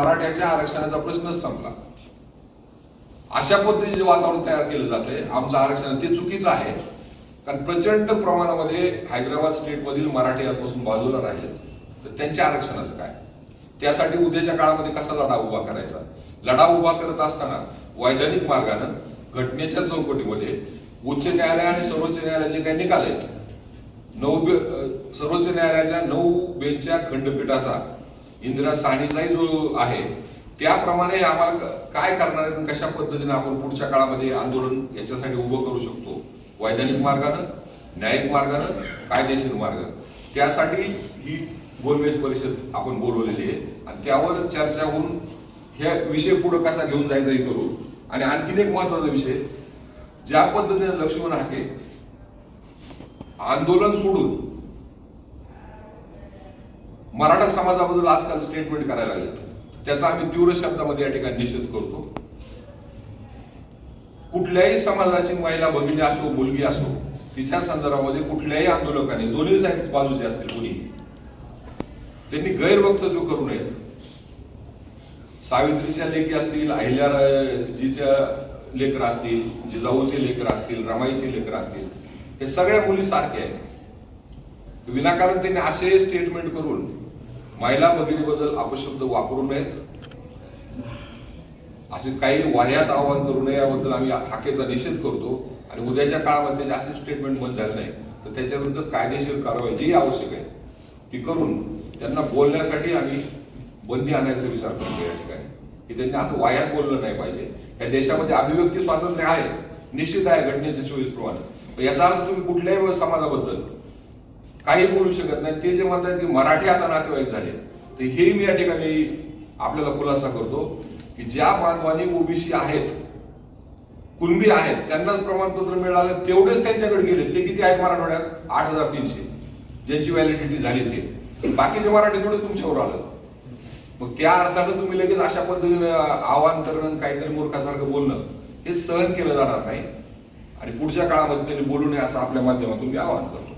आरक्षणाचा प्रश्नच संपला. अशा पद्धतीचे वातावरण तयार केलं जाते आमचं आरक्षण ते चुकीचं आहे. कारण प्रचंड प्रमाणामध्ये हैदराबाद स्टेटमधील मराठी यापासून बाजूला राहिले. तर त्यांच्या आरक्षणाचं काय? त्यासाठी उद्याच्या काळामध्ये कसा लढा उभा करायचा? लढा उभा करत असताना वैधानिक मार्गानं घटनेच्या चौकटीमध्ये उच्च न्यायालय आणि सर्वोच्च न्यायालयाचे काही निकाल आहेत. नऊ बे- सर्वोच्च न्यायालयाच्या नऊ बेंचच्या खंडपीठाचा इंदिरा साहनीचाही जो आहे त्याप्रमाणे आम्हाला काय करणार आहे कशा पद्धतीने आपण पुढच्या काळामध्ये आंदोलन याच्यासाठी उभं करू शकतो? वैधानिक मार्गानं न्यायिक मार्गानं कायदेशीर मार्गानं? त्यासाठी ही गोलमेज परिषद आपण बोलवलेली आहे. आणि त्यावर चर्चा होऊन ह्या विषय पुढे कसा घेऊन जायचा हे करू आणि आणखीन एक महत्त्वाचा विषय ज्या पद्धतीने लक्ष्मण हाके आंदोलन सोडून मराठा समाजाबद्दल आजकाल स्टेटमेंट करायला लागले त्याचा आम्ही तीव्र शब्दामध्ये या ठिकाणी निषेध करतो. कुठल्याही समाजाची महिला भगिनी असो मुलगी असो तिच्या संदर्भामध्ये कुठल्याही आंदोलकाने दोन्ही साईड बाजूचे असतील कोणी त्यांनी गैरवक्तव्य करू नये. सावित्रीच्या लेखी असतील अहिल्याजीच्या लेकर असतील जिजाऊचे लेकर असतील रमाईचे लेकर असतील हे सगळ्या मुली सारखे आहेत. विनाकारण त्यांनी असे स्टेटमेंट करून महिला भगिनीबद्दल अपशब्द वापरू नयेत. असे काही वाह्यात आवाहन करू नये याबद्दल आम्ही हाकेचा निषेध करतो. आणि उद्याच्या काळामध्ये त्याचे असे स्टेटमेंट बंद झाले नाही तर त्याच्याविरुद्ध कायदेशीर कारवाई जी आवश्यक आहे ती करून त्यांना बोलण्यासाठी आम्ही बंदी आणायचा विचार करतो या ठिकाणी. की त्यांनी असं वाह्यात बोललं नाही पाहिजे. या देशामध्ये अभिव्यक्ती स्वातंत्र्य आहे निश्चित आहे घटनेचे चोवीस प्रमाणे. पण याचा अर्थ तुम्ही कुठल्याही समाजाबद्दल काही बोलू शकत नाही. ते जे म्हणतात की मराठी आता नातेवाईक झाले तर हे मी या ठिकाणी आपल्याला खुलासा करतो की ज्या बांधवांनी ओबीसी आहेत कुणबी आहेत त्यांनाच प्रमाणपत्र मिळालं तेवढेच त्यांच्याकडे गेले. ते किती आहेत मराठवाड्यात? आठ हजार तीनशे. ज्यांची व्हॅलिडिटी झाली ते. बाकीचे मराठी थोडे तुमच्यावर आलं. मग त्या अर्थानं तुम्ही लगेच अशा पद्धतीने आव्हान करणं काहीतरी मूर्खासारखं बोलणं हे सहन केलं जाणार नाही. आणि पुढच्या काळामध्ये त्यांनी बोलू नये असं आपल्या माध्यमातून मी आवाहन करतो.